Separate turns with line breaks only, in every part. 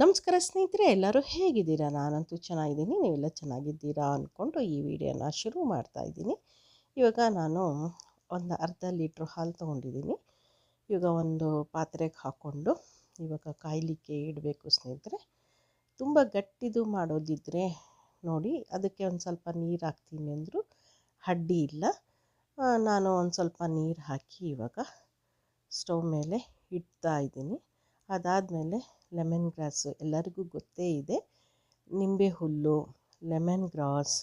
ನಮಸ್ಕಾರ ಸ್ನೇಹಿತರೆ, ಎಲ್ಲರೂ ಹೇಗಿದ್ದೀರಾ? ನಾನಂತೂ ಚೆನ್ನಾಗಿದ್ದೀನಿ. ನೀವೆಲ್ಲ ಚೆನ್ನಾಗಿದ್ದೀರಾ ಅಂದ್ಕೊಂಡು ಈ ವಿಡಿಯೋನ ಶುರು ಮಾಡ್ತಾ ಇದ್ದೀನಿ. ಇವಾಗ ನಾನು ಒಂದು ಅರ್ಧ ಲೀಟ್ರ್ ಹಾಲು ತೊಗೊಂಡಿದ್ದೀನಿ. ಇವಾಗ ಒಂದು ಪಾತ್ರೆಗೆ ಹಾಕ್ಕೊಂಡು ಇವಾಗ ಕಾಯಲಿಕ್ಕೆ ಇಡಬೇಕು ಸ್ನೇಹಿತರೆ. ತುಂಬ ಗಟ್ಟಿದು ಮಾಡೋದಿದ್ದರೆ ನೋಡಿ, ಅದಕ್ಕೆ ಒಂದು ಸ್ವಲ್ಪ ನೀರು ಹಾಕ್ತೀನಿ ಅಂದರೂ ಅಡ್ಡಿ ಇಲ್ಲ. ನಾನು ಒಂದು ಸ್ವಲ್ಪ ನೀರು ಹಾಕಿ ಇವಾಗ ಸ್ಟವ್ ಮೇಲೆ ಇಡ್ತಾ ಇದ್ದೀನಿ. ಅದಾದಮೇಲೆ ಲೆಮನ್ ಗ್ರಾಸು ಎಲ್ಲರಿಗೂ ಗೊತ್ತೇ ಇದೆ. ನಿಂಬೆ ಹುಲ್ಲು ಲೆಮನ್ ಗ್ರಾಸ್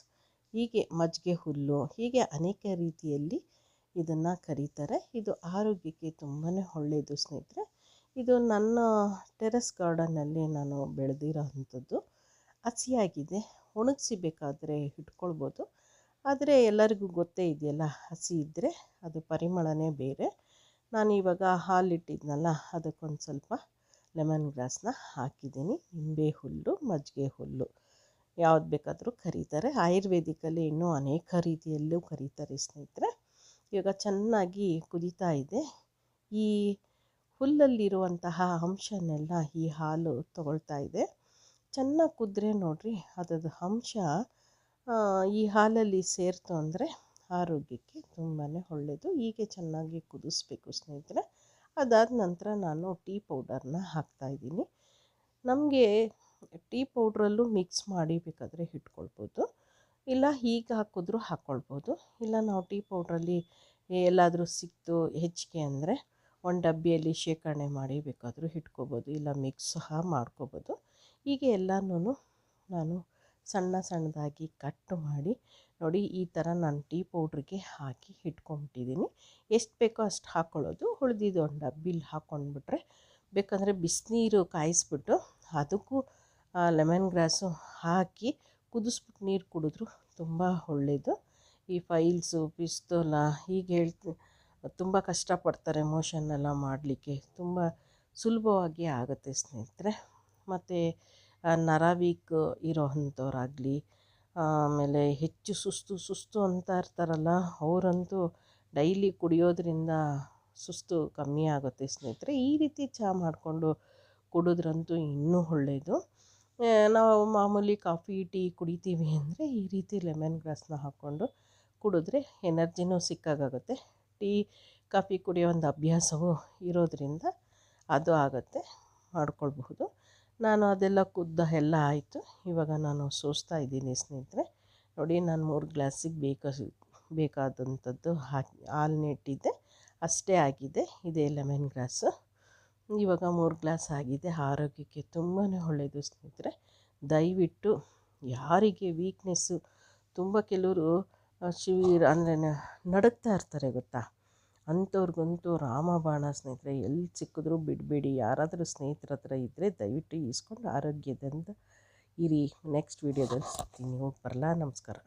ಹೀಗೆ ಮಜ್ಜಿಗೆ ಹುಲ್ಲು, ಹೀಗೆ ಅನೇಕ ರೀತಿಯಲ್ಲಿ ಇದನ್ನು ಕರೀತಾರೆ. ಇದು ಆರೋಗ್ಯಕ್ಕೆ ತುಂಬಾ ಒಳ್ಳೆಯದು ಸ್ನೇಹಿತರೆ. ಇದು ನನ್ನ ಟೆರೆಸ್ ಗಾರ್ಡನ್ನಲ್ಲಿ ನಾನು ಬೆಳೆದಿರೋ ಅಂಥದ್ದು. ಹಸಿಯಾಗಿದೆ. ಒಣಗಿಸಿ ಬೇಕಾದರೆ ಇಟ್ಕೊಳ್ಬೋದು. ಆದರೆ ಎಲ್ಲರಿಗೂ ಗೊತ್ತೇ ಇದೆಯಲ್ಲ, ಹಸಿ ಇದ್ದರೆ ಅದು ಪರಿಮಳನೇ ಬೇರೆ. ನಾನು ಇವಾಗ ಹಾಲಿಟ್ಟಿದ್ನಲ್ಲ, ಅದಕ್ಕೊಂದು ಸ್ವಲ್ಪ ಲೆಮನ್ ಗ್ರಾಸನ್ನ ಹಾಕಿದ್ದೀನಿ. ನಿಂಬೆ ಹುಲ್ಲು, ಮಜ್ಜಿಗೆ ಹುಲ್ಲು. ಯಾವ್ದು ಬೇಕಾದರೂ ಕರೀತಾರೆ. ಆಯುರ್ವೇದಿಕಲ್ಲಿ ಇನ್ನೂ ಅನೇಕ ರೀತಿಯಲ್ಲೂ ಕರೀತಾರೆ ಸ್ನೇಹಿತರೆ. ಇವಾಗ ಚೆನ್ನಾಗಿ ಕುದೀತಾ ಇದೆ. ಈ ಹುಲ್ಲಲ್ಲಿರುವಂತಹ ಅಂಶನೆಲ್ಲ ಈ ಹಾಲು ತಗೊಳ್ತಾ ಇದೆ. ಚೆನ್ನಾಗಿ ಕುದ್ರೆ ನೋಡ್ರಿ ಅದರ ಅಂಶ ಈ ಹಾಲಲ್ಲಿ ಸೇರ್ತು ಅಂದರೆ ಆರೋಗ್ಯಕ್ಕೆ ತುಂಬಾ ಒಳ್ಳೆಯದು ಹೀಗೆ ಚೆನ್ನಾಗಿ ಕುದಿಸ್ಬೇಕು ಸ್ನೇಹಿತರೆ. ಅದಾದ ನಂತರ ನಾನು ಟೀ ಪೌಡರ್ನ ಹಾಕ್ತಾಯಿದ್ದೀನಿ ನಮಗೆ ಟೀ ಪೌಡ್ರಲ್ಲೂ ಮಿಕ್ಸ್ ಮಾಡಿ ಬೇಕಾದರೆ ಇಟ್ಕೊಳ್ಬೋದು. ಇಲ್ಲ ಹೀಗೆ ಹಾಕಿದ್ರೂ ಹಾಕ್ಕೊಳ್ಬೋದು. ಇಲ್ಲ ನಾವು ಟೀ ಪೌಡ್ರಲ್ಲಿ ಎಲ್ಲಾದರೂ ಸಿಕ್ತು ಹೆಚ್ಚಿಗೆ ಅಂದರೆ ಒಂದು ಡಬ್ಬಿಯಲ್ಲಿ ಶೇಖರಣೆ ಮಾಡಿ ಬೇಕಾದರೂ ಇಟ್ಕೋಬೋದು ಇಲ್ಲ ಮಿಕ್ಸ್ ಸಹ ಮಾಡ್ಕೋಬೋದು ಹೀಗೆ ಎಲ್ಲನೂ ನಾನು ಸಣ್ಣ ಸಣ್ಣದಾಗಿ ಕಟ್ ಮಾಡಿ ನೋಡಿ ಈ ಥರ ನಾನು ಟೀ ಪೌಡ್ರಿಗೆ ಹಾಕಿ ಇಟ್ಕೊಂಬಿಟ್ಟಿದ್ದೀನಿ. ಎಷ್ಟು ಬೇಕೋ ಅಷ್ಟು ಹಾಕ್ಕೊಳ್ಳೋದು ಉಳಿದಿದ್ದು ಒಂದು ಡಬ್ಬಿಲಿ ಹಾಕ್ಕೊಂಡ್ಬಿಟ್ರೆ ಬೇಕಂದರೆ ಬಿಸಿನೀರು ಕಾಯಿಸ್ಬಿಟ್ಟು ಅದಕ್ಕೂ ಲೆಮನ್ ಗ್ರಾಸು ಹಾಕಿ ಕುದಿಸ್ಬಿಟ್ಟು ನೀರು ಕುಡಿದ್ರು ತುಂಬ ಒಳ್ಳೆಯದು ಈ ಫೈಲ್ಸು, ಪಿಸ್ತೋಲ ಹೀಗೆ ಹೇಳ್ತಿ, ತುಂಬ ಕಷ್ಟಪಡ್ತಾರೆ ಮೋಷನ್ನೆಲ್ಲ ಮಾಡಲಿಕ್ಕೆ. ತುಂಬ ಸುಲಭವಾಗಿ ಆಗುತ್ತೆ ಸ್ನೇಹಿತರೆ. ಮತ್ತು ನರ ವೀಕ್ ಇರೋ ಅಂಥವ್ರಾಗಲಿ ಆಮೇಲೆ ಹೆಚ್ಚು ಸುಸ್ತು ಸುಸ್ತು ಅಂತ ಇರ್ತಾರಲ್ಲ, ಅವರಂತೂ ಡೈಲಿ ಕುಡಿಯೋದ್ರಿಂದ ಸುಸ್ತು ಕಮ್ಮಿ ಆಗುತ್ತೆ ಸ್ನೇಹಿತರೆ. ಈ ರೀತಿ ಚಹಾ ಮಾಡಿಕೊಂಡು ಕುಡಿದ್ರಂತೂ ಇನ್ನೂ ಒಳ್ಳೆಯದು ನಾವು ಮಾಮೂಲಿ ಕಾಫಿ, ಟೀ ಕುಡಿತೀವಿ ಅಂದರೆ ಈ ರೀತಿ ಲೆಮನ್ ಗ್ರಾಸ್ನ ಹಾಕ್ಕೊಂಡು ಕುಡಿದ್ರೆ ಎನರ್ಜಿನೂ ಸಿಕ್ಕಾಗುತ್ತೆ ಟೀ, ಕಾಫಿ ಕುಡಿಯೋ ಒಂದು ಅಭ್ಯಾಸವೂ ಇರೋದ್ರಿಂದ ಅದು ಆಗುತ್ತೆ, ಮಾಡ್ಕೊಳ್ಬಹುದು. ನಾನು ಅದೆಲ್ಲ ಕುದ್ದ ಎಲ್ಲ ಆಯಿತು. ಇವಾಗ ನಾನು ಸೋಸ್ತಾ ಇದ್ದೀನಿ ಸ್ನೇಹಿತರೆ. ನೋಡಿ, ನಾನು ಮೂರು ಗ್ಲಾಸಿಗೆ ಬೇಕ ಬೇಕಾದಂಥದ್ದು ಹಾಕಿ, ಹಾಲು ನೆಟ್ಟಿದ್ದೆ. ಅಷ್ಟೇ ಆಗಿದೆ. ಇದೇ ಲೆಮನ್ ಗ್ಲಾಸು ಇವಾಗ ಮೂರು ಗ್ಲಾಸ್ ಆಗಿದೆ. ಆರೋಗ್ಯಕ್ಕೆ ತುಂಬಾ ಒಳ್ಳೆಯದು ಸ್ನೇಹಿತರೆ. ದಯವಿಟ್ಟು ಯಾರಿಗೆ ವೀಕ್ನೆಸ್ಸು ತುಂಬ ಕೆಲವರು ಶಿವಿರ ಅಂದರೆ ನಡುಗ್ತಾ ಇರ್ತಾರೆ ಗೊತ್ತಾ? ಅಂಥವ್ರಿಗಂತೂ ರಾಮಬಾಣ ಸ್ನೇಹಿತರೆ, ಎಲ್ಲಿ ಸಿಕ್ಕಿದ್ರೂ ಬಿಡಬೇಡಿ. ಯಾರಾದರೂ ಸ್ನೇಹಿತರ ಹತ್ರ ಇದ್ದರೆ ದಯವಿಟ್ಟು ಈಸ್ಕೊಂಡು ಆರೋಗ್ಯದಿಂದ ಇರಿ. ನೆಕ್ಸ್ಟ್ ವೀಡಿಯೋದಲ್ಲಿ ಸಿಗ್ತೀನಿ. ಹೋಗಿ ಬರಲಾ? ನಮಸ್ಕಾರ.